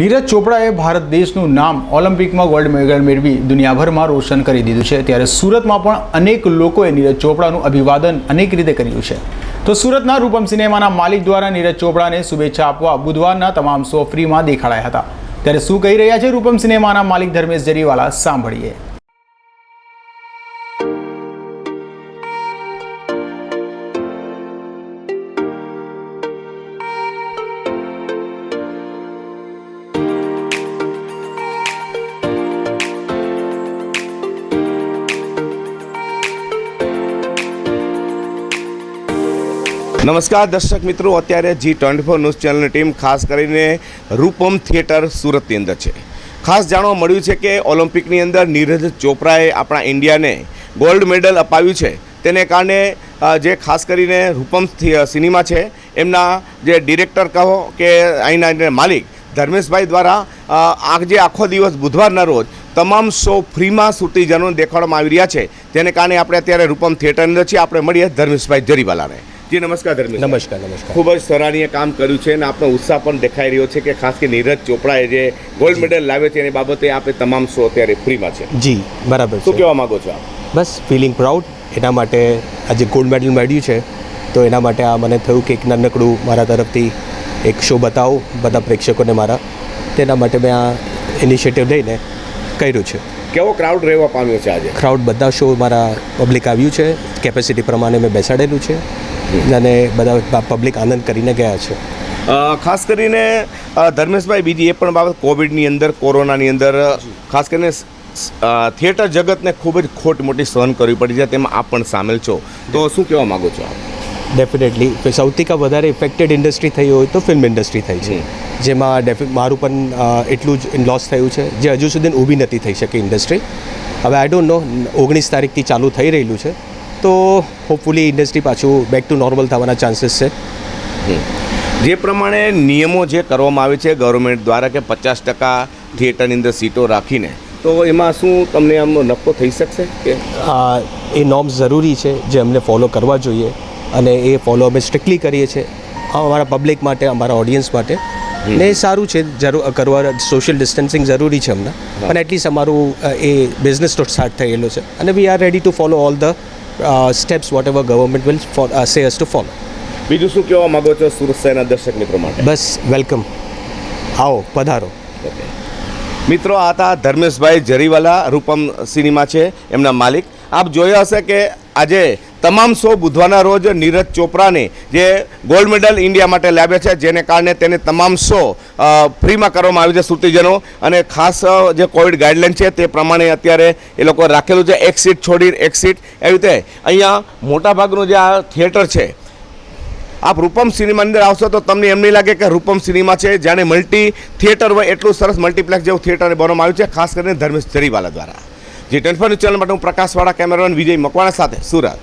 નીરજ ચોપડાએ ભારત દેશનું નામ ઓલિમ્પિકમાં gold medal મેળવી દુનિયાભરમાં રોશન કરી દીધું છે. ત્યારે સુરતમાં પણ અનેક લોકોએ નીરજ ચોપડાનું અભિવાદન અનેક રીતે કર્યું છે. તો સુરતના રૂપમ સિનેમાના માલિક દ્વારા નીરજ ચોપડાને શુભેચ્છા આપવા બુધવારના તમામ શો ફ્રીમાં દેખાડાયા હતા. ત્યારે શું કહી રહ્યા છે રૂપમ સિનેમાના માલિક ધર્મેશ જરીવાલા? સાંભળીએ. નમસ્કાર દર્શક મિત્રો, અત્યારે જી ટ્વેન્ટી ફોર ન્યૂઝ ચેનલની ટીમ ખાસ કરીને રૂપમ થિયેટર સુરતની અંદર છે. ખાસ જાણવા મળ્યું છે કે ઓલિમ્પિકની અંદર નીરજ ચોપરાએ આપણા ઇન્ડિયાને ગોલ્ડ મેડલ અપાવ્યું છે. તેને કારણે જે ખાસ કરીને રૂપમ સિનેમા છે, એમના જે ડિરેક્ટર કહો કે અહીંના માલિક ધર્મેશભાઈ દ્વારા આજે આખો દિવસ બુધવારના રોજ તમામ શો ફ્રીમાં સુટીજનોને દેખાડવામાં આવી રહ્યા છે. જેને કારણે આપણે અત્યારે રૂપમ થિયેટરની અંદર છીએ. આપણે મળીએ ધર્મેશભાઈ જરીવાલાને. જી નમસ્કાર ધર્મેશ નમસ્કાર નમસ્કાર. ખૂબ જ સરાહનીય કામ કર્યું છે અને આપનો ઉત્સાહ પણ દેખાઈ રહ્યો છે કે ખાસ કે નીરજ ચોપડાએ જે ગોલ્ડ મેડલ લાવ્યો છે એની બાબતે આપણે તમામ શો અત્યારે ફ્રીમાં છે. જી બરાબર શું કહેવા માંગો છો આપ? બસ ફિલિંગ પ્રાઉડ એના માટે આજે ગોલ્ડ મેડલ મળ્યું છે તો એના માટે આ મને થયું કે એક નાનકડું મારા તરફથી એક શો બતાવું બધા પ્રેક્ષકોને મારા. તેના માટે મેં આ ઇનિશિયેટિવ લઈને કર્યું છે. કેવો ક્રાઉડ રહેવા પામ્યો છે આજે? ક્રાઉડ બધા શો મારા પબ્લિક આવ્યું છે. કેપેસિટી પ્રમાણે મેં બેસાડેલું છે. અને બધા પબ્લિક આનંદ કરીને ગયા છે. ખાસ કરીને ધર્મેશભાઈ બીજી એ પણ બાબત કોવિડની અંદર કોરોનાની અંદર ખાસ કરીને થિયેટર જગતને ખૂબ જ ખોટ મોટી સહન કરવી પડી છે. તેમાં આપ પણ સામેલ છો. તો શું કહેવા માગો છો આપ? ડેફિનેટલી સૌથી કા વધારે ઇફેક્ટેડ ઇન્ડસ્ટ્રી થઈ હોય તો ફિલ્મ ઇન્ડસ્ટ્રી થઈ છે. જેમાં ડેફિ મારું પણ એટલું જ લોસ થયું છે જે હજુ સુધી ઊભી નથી થઈ શકી ઇન્ડસ્ટ્રી હવે આઈ ડોન્ટ નો ઓગણીસ તારીખથી ચાલુ થઈ રહેલું છે. તો હોપફુલી ઇન્ડસ્ટ્રી પાછું બેક ટુ નોર્મલ થવાના ચાન્સીસ છે. જે પ્રમાણે નિયમો જે કરવામાં આવે છે ગવર્મેન્ટ દ્વારા કે પચાસ ટકા થિયેટરની અંદર સીટો રાખીને તો એમાં શું તમને આમ નફો થઈ શકશે કે? એ નોર્મ્સ જરૂરી છે જે અમને ફોલો કરવા જોઈએ અને એ ફોલો અમે સ્ટ્રિક્ટલી કરીએ છીએ. અમારા પબ્લિક માટે અમારા ઓડિયન્સ માટે. ને સારું છે જરૂર કરવા સોશિયલ ડિસ્ટન્સિંગ જરૂરી છે હમણાં. પણ એટલીસ્ટ અમારું એ બિઝનેસ તો સ્ટાર્ટ થયેલો છે. અને we are ready to follow all the steps whatever government will say us to follow બીજું શું કહેવા માંગો છો સુરત શહેરના દર્શક મિત્રો માટે? બસ વેલકમ આવો પધારો. મિત્રો આ હતા ધર્મેશભાઈ જરીવાલા રૂપમ સિનેમા છે એમના માલિક. આપ જોયા હશે કે આજે તમામ શો બુધવારના રોજ નીરજ ચોપરાને જે ગોલ્ડ મેડલ ઇન્ડિયા માટે લાવ્યા છે, જેને કારણે તેને તમામ શો ફ્રીમાં કરવામાં આવ્યું છે શ્રુતિજનો અને ખાસ જે કોવિડ ગાઈડલાઇન છે તે પ્રમાણે અત્યારે એ લોકો રાખેલું છે, એક સીટ છોડી એક સીટ. એવી રીતે અહીંયા મોટાભાગનું જે આ થિયેટર છે, આપ રૂપમ સિનેમાની અંદર આવશો તો તમને એમ નહીં લાગે કે રૂપમ સિનેમા છે, જાણે મલ્ટી થિયેટર હોય, એટલું સરસ મલ્ટીપ્લેક્સ જેવું થિયેટર બનાવવામાં આવ્યું છે, ખાસ કરીને ધર્મેશ જરીવાલા દ્વારા. જે ટેન્ફોન ચેનલ માટે હું પ્રકાશવાળા કેમેરામેન વિજય મકવાણા સાથે, સુરત.